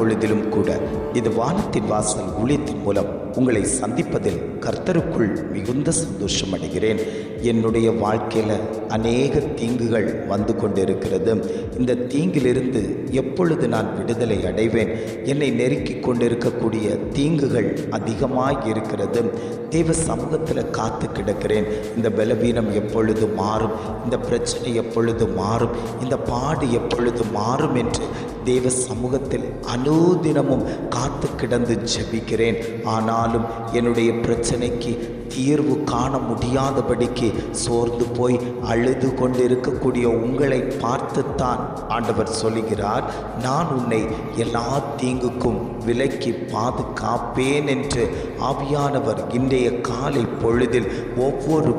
பொழுதிலும் கூட இது வானத்தின் வாசல் ஊழியத்தின் மூலம் உங்களை சந்திப்பதில் கர்த்தருக்குள் மிகுந்த சந்தோஷம் அடைகிறேன் என்னுடைய வாழ்க்கையில் அநேக தீங்குகள் வந்து கொண்டிருக்கிறது. இந்த தீங்கிலிருந்து எப்பொழுது நான் விடுதலை அடைவேன்? என்னை நெருக்கி கொண்டிருக்கக்கூடிய தீங்குகள் அதிகமாக இருக்கிறது. தெய்வ சமூகத்தில் காத்து கிடக்கிறேன். இந்த பலவீனம் எப்பொழுது மாறும்? இந்த பிரச்சனை எப்பொழுது மாறும்? இந்த பாடு எப்பொழுது மாறும் என்று தேவ சமூகத்தில் அனுதினமும் காத்து கிடந்து ஜெபிக்கிறேன். ஆனாலும் என்னுடைய பிரச்சனைக்கு தீர்வு காண முடியாதபடிக்கு சோர்ந்து போய் அழுது கொண்டிருக்கக்கூடிய உங்களை பார்த்துத்தான் ஆண்டவர் சொல்லுகிறார். நான் உன்னை எல்லா தீங்குக்கும் விலக்கி பாதுகாப்பேன் என்று ஆவியானவர் இன்றைய காலை பொழுதில் ஒவ்வொரு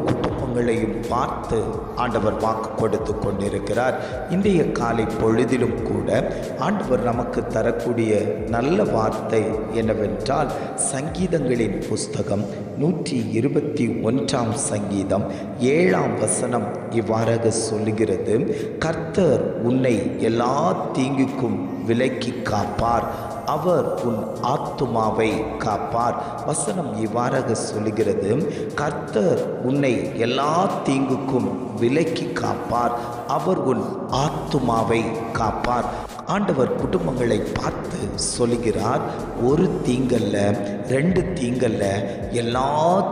குடும்பங்களையும் பார்த்து ஆண்டவர் வாக்கு கொடுத்து கொண்டிருக்கிறார். இன்றைய காலை பொழுதிலும் கூட ஆண்டவர் நமக்கு தரக்கூடிய நல்ல வார்த்தை என்னவென்றால் சங்கீதங்களின் புஸ்தகம் நூற்றி இருபத்தி ஒன்றாம் சங்கீதம் ஏழாம் வசனம் இவ்வாறாக சொல்லுகிறது கர்த்தர் உன்னை எல்லா தீங்குக்கும் விலக்கி காப்பார். அவர் உன் ஆத்துமாவை காப்பார். வசனம் இவ்வாறாக சொல்லுகிறது கர்த்தர் உன்னை எல்லா தீங்குக்கும் விலக்கி காப்பார். அவர் உன் ஆத்துமாவை காப்பார். ஆண்டவர் குடும்பங்களை பார்த்து சொல்லுகிறார் ஒரு தீங்கல்ல ரெண்டு தீங்கல்ல எல்லா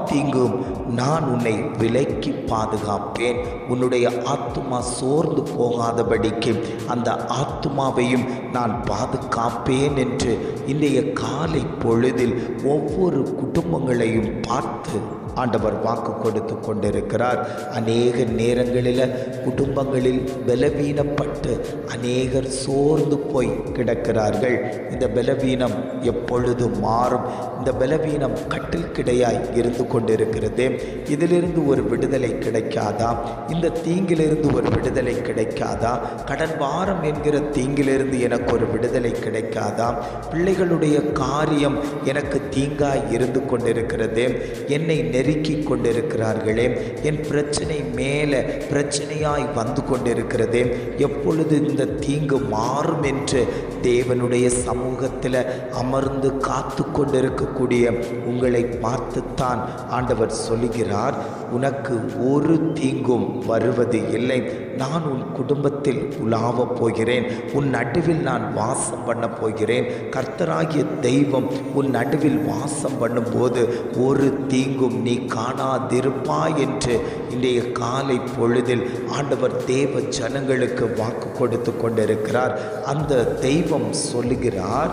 தீங்கும் நான் உன்னை விலக்கி பாதுகாப்பேன். உன்னுடைய ஆத்துமா சோர்ந்து போகாதபடிக்கு அந்த ஆத்துமாவையும் நான் பாதுகாப்பேன் என்று இன்றைய காலை பொழுதில் ஒவ்வொரு குடும்பங்களையும் பார்த்து ஆண்டவர் வாக்கு கொடுத்து கொண்டிருக்கிறார். அநேக நேரங்களில் குடும்பங்களில் பலவீனப்பட்டு அநேகர் சோர்ந்து போய் கிடக்கிறார்கள். இந்த பலவீனம் எப்பொழுது மாறும்? இந்த பலவீனம் கட்டில் கிடையாய் இருந்து கொண்டிருக்கிறது. இதிலிருந்து ஒரு விடுதலை கிடைக்காதா? இந்த தீங்கிலிருந்து ஒரு விடுதலை கிடைக்காதா? கடன் வாரம் என்கிற தீங்கிலிருந்து எனக்கு ஒரு விடுதலை கிடைக்காதா? பிள்ளைகளுடைய காரியம் எனக்கு தீங்காய் இருந்து கொண்டிருக்கிறது. என்னை நெருக்கி கொண்டிருக்கிறார்களே என் பிரச்சனை மேலே பிரச்சனையாய் வந்து கொண்டிருக்கிறதே. எப்பொழுது இந்த தீங்கு மாறும் என்று தேவனுடைய சமூகத்தில் அமர்ந்து காத்து கொண்டிருக்கக்கூடிய உங்களை பார்த்துத்தான் ஆண்டவர் சொல்லுகிறார் உனக்கு ஒரு தீங்கும் வருவது இல்லை. நான் உன் குடும்பத்தில் உலாவப் போகிறேன். உன் நடுவில் நான் வாசம் பண்ண போகிறேன். கர்த்தராகிய தெய்வம் உன் நடுவில் வாசம் பண்ணும்போது ஒரு தீங்கும் நீ காணாதிருப்பாய் என்று இன்றைய காலை பொழுதில் ஆண்டவர் தேவ ஜனங்களுக்கு வாக்கு கொடுத்து கொண்டிருக்கிறார். அந்த தெய்வம் சொல்லுகிறார்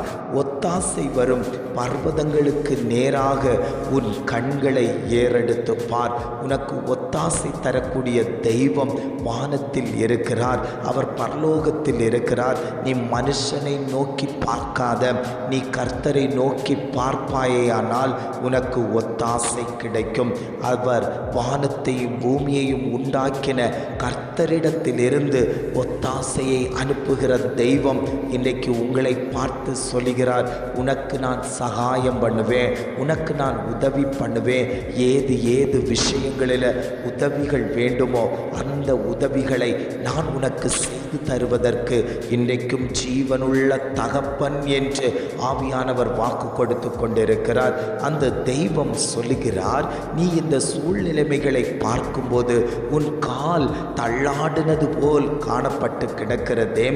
ஒத்தாசை வரும் பர்வதங்களுக்கு நேராக உன் கண்களை ஏறெடுத்து பார். உனக்கு ஒத்தாசை தரக்கூடிய தெய்வம் வானத்தில் இருக்கிறார். அவர் பரலோகத்தில் இருக்கிறார். நீ மனுஷனை நோக்கி பார்க்காத. நீ கர்த்தரை நோக்கி பார்ப்பாயேயானால் உனக்கு ஒத்தாசை கிடைக்கும். அவர் வானத்தையும் பூமியையும் உண்டாக்கின கர்த்தரிடத்திலிருந்து ஒத்தாசையை அனுப்புகிற தெய்வம் இன்றைக்கு உங்களை பார்த்து சொல்லுகிறார் உனக்கு நான் சகாயம் பண்ணுவேன் உனக்கு நான் உதவி பண்ணுவேன். ஏது ஏது விஷயங்களில் உதவிகள் வேண்டுமோ அந்த உதவிகளை நான் உனக்கு செய்து தருவதற்கு இன்றைக்கும் ஜீவனுள்ள தகப்பன் என்று ஆவியானவர் வாக்கு கொடுத்து கொண்டிருக்கிறார். அந்த தெய்வம் சொல்லுகிறார் நீ இந்த சூழ்நிலைமைகளை பார்க்கும்போது உன் கால் தள்ளாடினது போல் காணப்பட்டு கிடக்கிறதே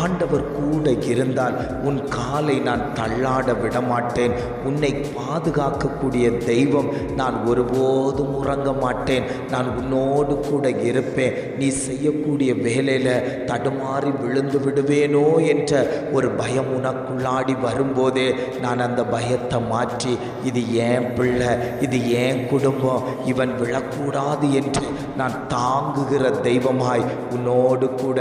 ஆண்டவர் கூட இருந்தால் உன் காலை நான் தள்ளாட விடமாட்டேன். உன்னை பாதுகாக்கக்கூடிய தெய்வம் நான் ஒருபோதும் உறங்க மாட்டேன். நான் உன்னோடு கூட இருப்பேன். நீ செய்யக்கூடிய வேலையில் தடுமாறி விழுந்து விடுவேனோ என்ற ஒரு பயம் உனக்குள்ளாடி வரும்போதே நான் அந்த பயத்தை மாற்றி இது ஏன் பிள்ளை இது ஏன் குடும்பம் இவன் விழக்கூடாது என்று நான் தாங்குகிற தெய்வமாய் உன்னோடு கூட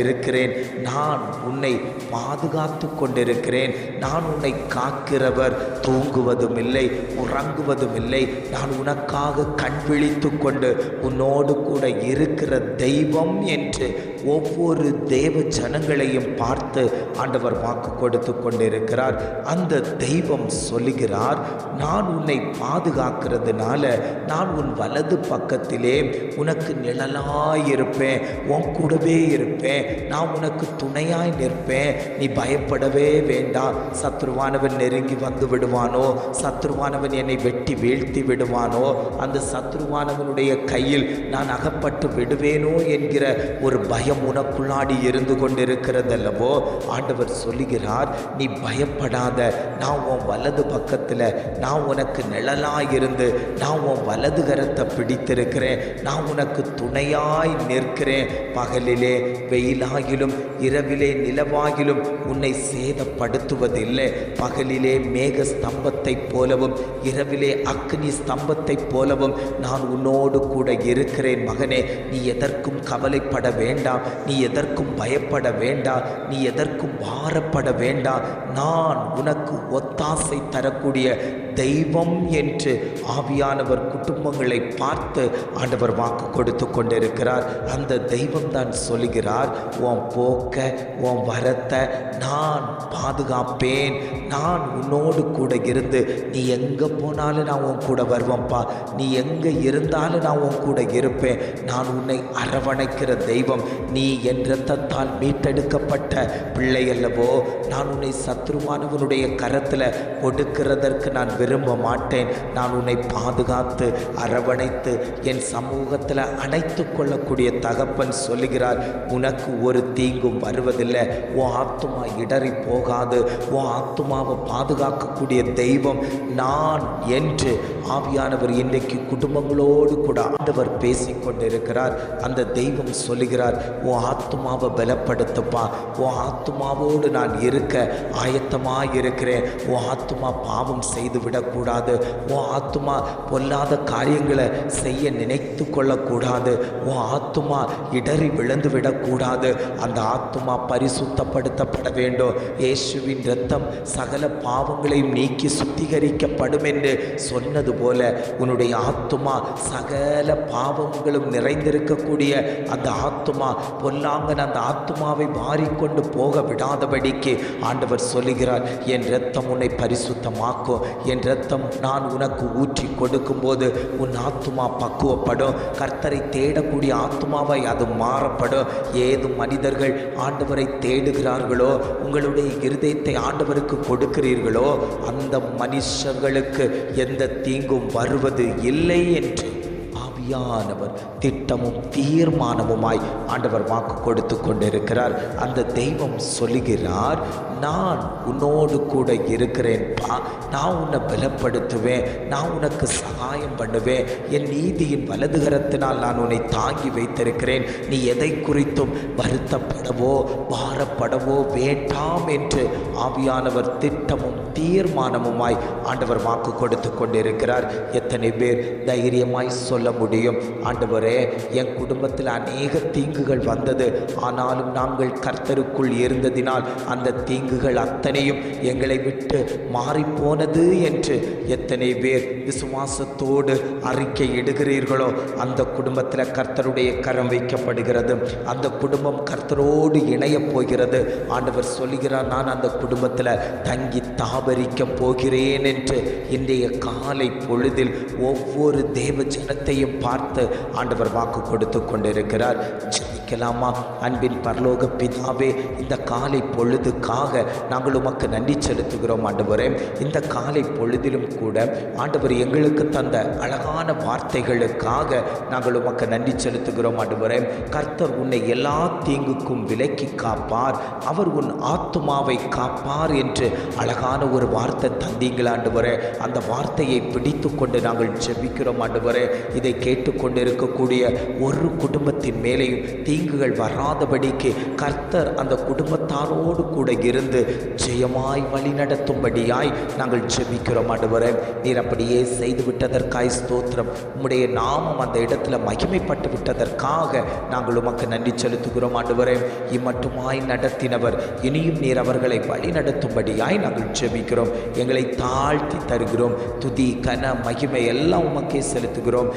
இருக்கிறேன். நான் உன்னை பாதுகாத்து கொண்டிருக்கிறேன். நான் உன்னை காக்கிறவர் தூங்குவதும் இல்லை உறங்குவதும் இல்லை நான் உனக்காக கண் விழித்து கொண்டு உன்னோடு கூட இருக்கிற தெய்வம் என்று ஒவ்வொரு ஒவ்வொரு தேவ ஜனங்களையும் பார்த்து ஆண்டவர் வாக்கு கொடுத்து கொண்டிருக்கிறார். அந்த தெய்வம் சொல்லுகிறார் நான் உன்னை பாதுகாக்கிறதுனால நான் உன் வலது பக்கத்திலே உனக்கு நிழலாயிருப்பேன் உன் கூடவே இருப்பேன். நான் உனக்கு துணையாய் நிற்பேன். நீ பயப்படவே வேண்டாம். சத்ருவானவன் நெருங்கி வந்து விடுவானோ? சத்ருவானவன் என்னை வெட்டி வீழ்த்தி விடுவானோ? அந்த சத்ருவானவனுடைய கையில் நான் அகப்பட்டு விடுவேனோ என்கிற ஒரு பயம் உனக்குள்ளாடி இருந்து கொண்டிருக்கிறதல்லவோ? ஆண்டவர் சொல்லுகிறார் நீ பயப்படாத. நான் உன் வலது பக்கத்தில் நான் உனக்கு நிழலாயிருந்து நான் உன் வலது கரத்தை பிடித்திருக்கிறேன். நான் உனக்கு துணையாய் நிற்கிறேன். பகலிலே வெயிலாகிலும் இரவிலே நிலவாகிலும் உன்னை சேதப்படுத்துவதில்லை. பகலிலே மேக ஸ்தம்பத்தைப் போலவும் இரவிலே அக்னி ஸ்தம்பத்தைப் போலவும் நான் உன்னோடு கூட இருக்கிறேன் மகனே. நீ எதற்கும் கவலைப்பட வேண்டாம் நீ எதற்கும் பயப்பட வேண்டாம் நீ எதற்கும் பாரப்பட வேண்டாம் நான் உனக்கு ஒத்தாசை தரக்கூடிய தெய்வம் என்று ஆவியானவர் குடும்பங்களை பார்த்து ஆண்டவர் வாக்கு கொடுத்து கொண்டிருக்கிறார். அந்த தெய்வம் தான் சொல்லுகிறார் உன் போக்க உன் வரத்தை நான் பாதுகாப்பேன். நான் உன்னோடு கூட இருந்து நீ எங்கே போனாலும் நான் உன் கூட வருவேன்ப்பா. நீ எங்கே இருந்தாலும் நான் உன் கூட இருப்பேன். நான் உன்னை அரவணைக்கிற தெய்வம். நீ என் இரத்தத்தால் மீட்டெடுக்கப்பட்ட பிள்ளை அல்லவோ நான் உன்னை சத்ருமானவனுடைய கரத்தில் கொடுக்கிறதற்கு நான் விரும்ப மாட்டேன். நான் உன்னை பாதுகாத்து அரவணைத்து என் சமூகத்தில் அணைத்து கொள்ளக்கூடிய தகப்பன் சொல்லுகிறார் உனக்கு ஒரு தீங்கும் வருவதில்லை. உன் ஆத்துமா இடறி போகாது. உன் ஆத்துமாவை பாதுகாக்கக்கூடிய தெய்வம் நான் என்று ஆவியானவர் இன்றைக்கு குடும்பங்களோடு கூட ஆண்டவர் பேசிக் கொண்டிருக்கிறார் அந்த தெய்வம் சொல்லுகிறார் உன் ஆத்துமாவை பலப்படுத்துப்பா. உன் ஆத்துமாவோடு நான் இருக்க ஆயத்தமாக இருக்கிறேன் உன் ஆத்துமா பாவம் செய்து விடக்கூடாது உன் ஆத்மா பொல்லாத காரியங்களை செய்ய நினைத்து கொள்ளக்கூடாது. உன் ஆத்துமா இடறி விழுந்து விடக்கூடாது அந்த ஆத்மா பரிசுத்தப்படுத்தப்பட வேண்டும். இயேசுவின் இரத்தம் சகல பாவங்களையும் நீக்கி சுத்திகரிக்கப்படும் என்று சொன்னது போல உன்னுடைய ஆத்துமா சகல பாவங்களும் நிறைந்திருக்கக்கூடிய அந்த ஆத்துமா பொல்லாங்கன் அந்த ஆத்துமாவை மாறிக்கொண்டு போக விடாதபடிக்கு ஆண்டவர் சொல்லுகிறார் என் ரத்தம் உன்னை பரிசுத்தமாக்கும் என் ரத்தம் நான் உனக்கு ஊற்றி கொடுக்கும்போது உன் ஆத்துமா பக்குவப்படும். கர்த்தரை தேடக்கூடிய ஆத்துமாவை அது மாறப்படும். ஏது மனிதர்கள் ஆண்டவரை தேடுகிறார்களோ உங்களுடைய இருதயத்தை ஆண்டவருக்கு கொடுக்கிறீர்களோ அந்த மனுஷர்களுக்கு எந்த தீங்கும் வருவது இல்லை என்று ஆவியானவர் திட்டமும் தீர்மானமுமாய் ஆண்டவர் வாக்கு கொடுத்து கொண்டிருக்கிறார். அந்த தெய்வம் சொல்லுகிறார் நான் உன்னோடு கூட இருக்கிறேன்ப்பா நான் உன்னை பலப்படுத்துவேன். நான் உனக்கு சகாயம் பண்ணுவேன். என் நீதியின் வலதுகரத்தினால் நான் உன்னை தாங்கி வைத்திருக்கிறேன். நீ எதை குறித்தும் வருத்தப்படவோ பாரப்படவோ வேண்டாம் என்று ஆவியானவர் திட்டமும் தீர்மானமுமாய் ஆண்டவர் வாக்கு கொடுத்து கொண்டிருக்கிறார். எத்தனை பேர் தைரியமாய் சொல்ல முடியும்? முடியும் ஆண்டவரே என் குடும்பத்தில் அநேக தீங்குகள் வந்தது. ஆனாலும் நாங்கள் கர்த்தருக்குள் இருந்ததினால் அந்த தீங்குகள் அத்தனையும் எங்களை விட்டு மாறிப்போனது என்று எத்தனை பேர் விசுவாசத்தோடு அறிக்கை இடுகிறீர்களோ அந்த குடும்பத்தில் கர்த்தருடைய கரம் வைக்கப்படுகிறது. அந்த குடும்பம் கர்த்தரோடு இணையப் போகிறது. ஆண்டவர் சொல்லுகிறார் நான் அந்த குடும்பத்தில் தங்கி தாபரிக்க போகிறேன் என்று இன்றைய காலை பொழுதில் ஒவ்வொரு தேவ ஜனத்தையும் பார்த்து ஆண்டவர் வாக்கு கொடுத்து கொண்டிருக்கிறார். ஜெபிக்கலாமா? அன்பின் பரலோக பிதாவே இந்த காலை பொழுதுக்காக நாங்கள் உமக்கு நன்றி செலுத்துகிறோம் ஆண்டவரே. இந்த காலை பொழுதிலும் கூட ஆண்டவர் எங்களுக்கு தந்த அழகான வார்த்தைகளுக்காக நாங்கள் உமக்கு நன்றி செலுத்துகிறோம் ஆண்டவரே. கர்த்தர் உன்னை எல்லா தீங்குக்கும் விலக்கி காப்பார். அவர் உன் ஆத்துமாவை காப்பார் என்று அழகான ஒரு வார்த்தை தந்தீங்கள் ஆண்டவரே. அந்த வார்த்தையை பிடித்து கொண்டு நாங்கள் ஜெபிக்கிறோம் ஆண்டவரே. இதை கேட்டு கேட்டுக்கொண்டிருக்கக்கூடிய ஒரு குடும்பத்தின் மேலேயும் தீங்குகள் வராதபடிக்கு கர்த்தர் அந்த குடும்பத்தாரோடு கூட இருந்து ஜெயமாய் வழி நடத்தும்படியாய் நாங்கள் ஜெபிக்கிறோம் ஆண்டவரே. நீர் அப்படியே செய்து விட்டதற்காய் ஸ்தோத்திரம். உம்முடைய நாமம் அந்த இடத்துல மகிமைப்பட்டு விட்டதற்காக நாங்கள் உமக்கு நன்றி செலுத்துகிறோம் ஆண்டவரே. இம்மட்டுமாய் நடத்தினவர் இனியும் நீர் அவர்களை வழி நடத்தும்படியாய் நாங்கள் ஜெபிக்கிறோம். எங்களை தாழ்த்தி தருகிறோம். துதி கன மகிமை எல்லாம் உமக்கே செலுத்துகிறோம்.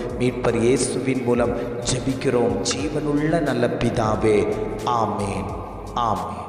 மீட்பர் இயேசுவின் மூலம் ஜெபிக்கிறோம். ஜீவனுள்ள நல்ல பிதாவே ஆமேன். ஆமேன்.